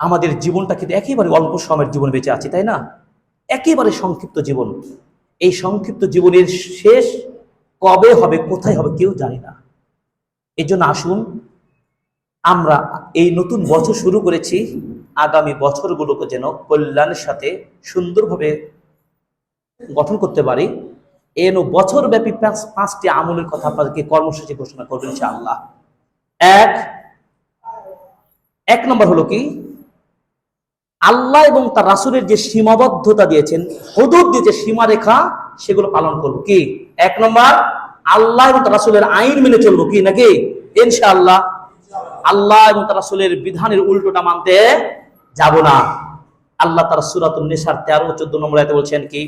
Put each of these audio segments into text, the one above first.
আমাদের জীবনটা কিন্তু একেবারে অল্প সময়ের জীবন বেঁচে আছি, তাই না? একেবারে সংক্ষিপ্ত জীবন। এই সংক্ষিপ্ত জীবনের শেষ কবে হবে, কোথায় হবে কেউ জানি না। এই জন্য আসুন, আমরা এই নতুন বছর শুরু করেছি। আগামী বছরগুলোকে যেন কল্যাণের সাথে সুন্দরভাবে গঠন করতে পারি। এন বছরব্যাপী পাঁচ- পাঁচটি আমলের কথা আপনাদেরকে কর্মসূচি ঘোষণা করবেন আল্লাহ এক এক নম্বর হলো কি? আল্লাহ এবং তার রাসুলের যে সীমাবদ্ধতা দিয়েছেন হদুর দিয়েছে সীমারেখা, সেগুলো পালন করব। কি? এক নম্বর, আল্লাহ এবং তার রাসুলের আইন মেনে চলবো কি নাকি? ইনশাআল্লাহ। আল্লাহ এবং তার রাসুলের বিধানের উল্টোটা মানতে যাব না। আল্লাহ তার সুরাত নেশার তেরো চোদ্দ নম্বর বলছেন কি?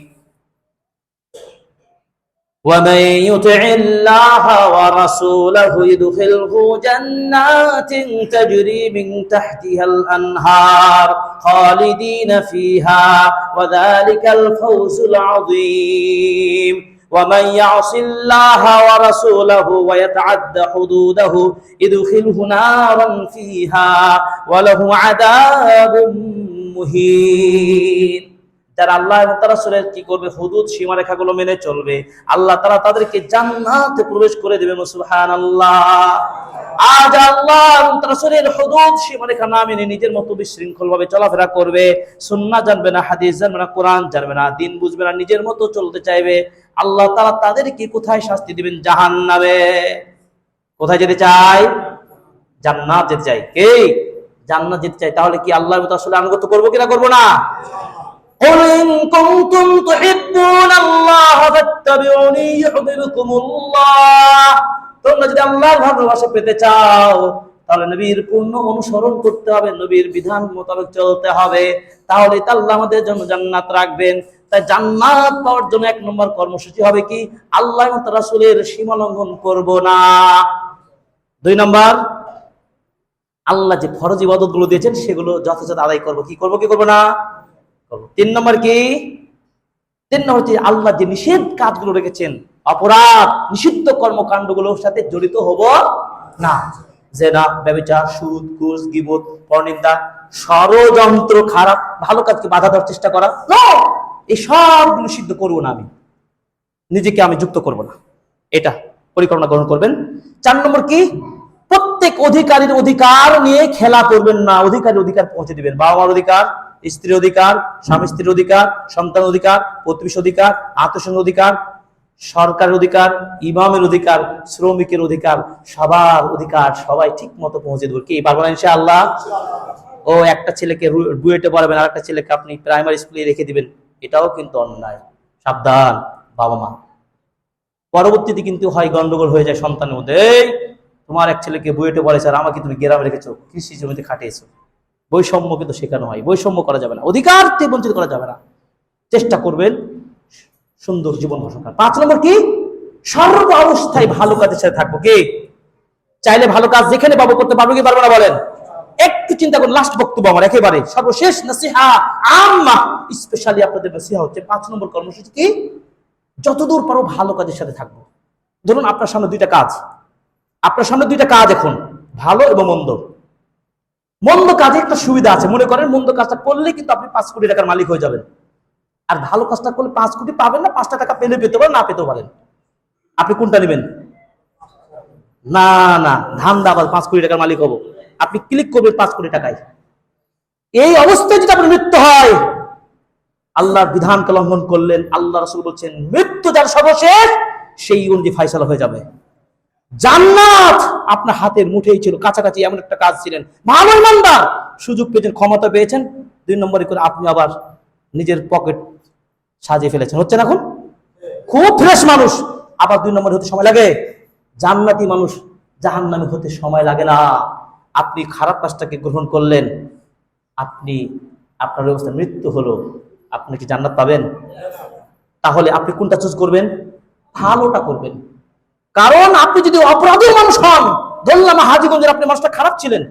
ومن يطع الله ورسوله يدخله جنات تجري من تحتها الأنهار خالدين فيها وذلك الفوز العظيم. ومن يعص الله ورسوله ويتعد حدوده يدخله نارا فيها وله عذاب مهين. যারা আল্লাহ এবং তারা রাসূলের কি করবে? হুদুদ সীমারেখাগুলো মেনে চলবে। আল্লাহ তারা তাদেরকে জান্নাতে প্রবেশ করে দেবে, সুবহানাল্লাহ। আজ আল্লাহ এবং তার রাসূলের হুদুদ সীমারেখা না মেনে নিজের মতো বিশৃঙ্খল ভাবে চলাফেরা করবে। সুন্না জানবে না, হাদিস জানবে না, কোরআন জানবে না, দিন বুঝবে না, নিজের মতো চলতে চাইবে। আল্লাহ তারা তাদেরকে কোথায় শাস্তি দিবেন? জাহান্নামে। কোথায় যেতে চায়? জান্নাত যেতে চাই কে? জান্নাত যেতে চাই তাহলে কি আল্লাহ আসলে আনুগত্য করব কিনা? করব না। قل إن كنتم تحبون الله فاتبعوني يحببكم الله তোমরা যদি আল্লাহর ভালোবাসা পেতে চাও তাহলে নবীর পূর্ণ অনুসরণ করতে হবে নবীর বিধান মোতাবেক চলতে হবে তাহলে তা আল্লাহ আমাদের জন্য জান্নাত রাখবেন তাই জান্নাত পাওয়ার জন্য এক নম্বর কর্মসূচি হবে কি আল্লাহ এবং তার রাসূলের সীমা লঙ্ঘন করব না দুই নম্বর আল্লাহ যে ফরজ ইবাদত গুলো দিয়েছেন সেগুলো যথাযথ আদায় করব কি করব কি করব না তিন নম্বর কি? তিন নম্বর হচ্ছে আল্লাহ যে নিষেধ কাজগুলো রেখেছেন, অপরাধ, নিষিদ্ধ কর্মকাণ্ডগুলোর সাথে জড়িত হব না। জেনা ব্যবচার সুদ, ঘুষ, গিবত পরনিন্দা ষড়যন্ত্র, খারাপ, ভালো কাজকে বাধা দেওয়ার চেষ্টা করা এই সবগুলো সিদ্ধ করব না আমি। নিজেকে আমি যুক্ত করব না। এটা পরিকল্পনা গ্রহণ করবেন। চার নম্বর কি? প্রত্যেক অধিকারীর অধিকার নিয়ে খেলা করবেন না। অধিকারীর অধিকার পৌঁছে দিবেন। বাবা মার অধিকার স্ত্রীর অধিকার, স্বামী স্ত্রীর অধিকার সন্তান অধিকার প্রতিবেশী অধিকার আত্মসঙ্গ অধিকার, সরকারের অধিকার, ইমামের অধিকার, শ্রমিকের অধিকার, সবার অধিকার সবাই ঠিক মতো পৌঁছে দেবো। কি, পারব না ইনশাআল্লাহ? ও, একটা ছেলেকে বুয়েটে পড়াবেন আর একটা ছেলেকে আপনি প্রাইমারি স্কুলে রেখে দিবেন। এটাও কিন্তু অন্যায়। সাবধান, বাবা মা। পরবর্তীতে কিন্তু হয়, গন্ডগোল হয়ে যায় সন্তানের মধ্যে। তোমার এক ছেলেকে বুয়েটে পড়েছে আর আমাকে তুমি গ্রামে রেখেছো, কৃষি জমিতে খাটিয়েছো। বৈষম্য কিন্তু শেখানো হয়। বৈষম্য করা যাবে না। অধিকার থেকে বঞ্চিত করা যাবে না। চেষ্টা করবেন সুন্দর জীবন গঠন করার। পাঁচ নম্বর কি? সর্ব অবস্থায় ভালো কাজের সাথে থাকব কি? চাইলে ভালো কাজ যেখানে পাবো, করতে পারব কি পারব না বলেন? একটু চিন্তা করুন লাস্ট বক্তব্য আমার একেবারে। সর্বশেষ নসিহা আম্মা স্পেশালি আপনাদের নসিহা হচ্ছে পাঁচ নম্বর কর্মসূচি কি? যতদূর পারো ভালো কাজের সাথে থাকব। ধরুন আপনার সামনে দুইটা কাজ। আপনার সামনে দুইটা কাজ এখন, ভালো এবং মন্দ। মন্দ কাজে একটা সুবিধা আছে। মনে করেন মন্দ কাজটা করলে কিন্তু আপনি পাঁচ কোটি টাকার মালিক হয়ে যাবেন। আর ভালো কাজটা করলে পাঁচ কোটি পাবেন না, পাঁচটা টাকা পেলে পেতে পারেন, না পেতে পারেন। আপনি কোনটা নেবেন? না না ধান দাবাল পাঁচ কোটি টাকার মালিক হব। আপনি ক্লিক করবেন পাঁচ কোটি টাকায়। এই অবস্থায় যদি আপনার মৃত্যু হয়, আল্লাহর বিধানকে লঙ্ঘন করলেন, আল্লাহ রসুল বলছেন, মৃত্যু যার সর্বশেষ, সেই অনুযায়ী ফাইসালা হয়ে যাবে। জান্নাত! আপনার হাতের মুঠেই ছিল, কাছাকাছি এমন একটা কাজ ছিলেন। ভালো ইমানদার! সুযোগ পেয়েছেন, ক্ষমতা পেয়েছেন। দুই নম্বরে করে আপনি আবার নিজের পকেট সাজিয়ে ফেলেছেন। হচ্ছে না এখন? খুব ফ্রেশ মানুষ। আবার দুই নম্বরে হতে সময় লাগে। জান্নাতি মানুষ, জাহান্নামে হতে সময় লাগে না। আপনি খারাপ কাজটাকে গ্রহণ করলেন। আপনি, আপনার অবস্থা মৃত্যু হলো। আপনি কি জান্নাত পাবেন? তাহলে আপনি কোনটা চুজ করবেন? ভালোটা করবেন। কারণ আপনি যদি অপরাধী মানুষ হন ধরলাম হাজিগঞ্জের আপনি মানুষটা খারাপ ছিলেন।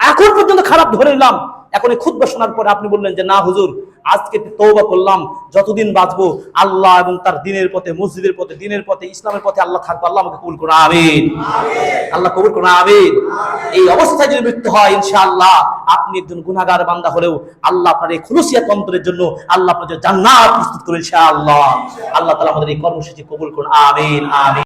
এখন পর্যন্ত খারাপ ধরে নিলাম। এখন এই খুদ্া শোনার পরে আপনি বললেন যে না হুজুর আজকে তৌবা করলাম। যতদিন বাঁচবো আল্লাহ এবং তার দিনের পথে মসজিদের পথে দিনের পথে ইসলামের পথে আল্লাহ থাকব। আল্লাহ আমাকে কবুল করুন। আমিন। আল্লাহ কবুল করুন। আমিন। এই অবস্থায় যদি মৃত্যু হয় ইনশাআল্লাহ আপনি একজন গুনাহগার বান্দা হলেও আল্লাহ আপনার এই খুলুসিয়াত অন্তরের জন্য আল্লাহ আপনার জান্নাত প্রস্তুত করুন ইনশাআল্লাহ। আল্লাহ তাআলা আমাদের এই কর্মসূচি কবুল করুন। আমিন আমিন।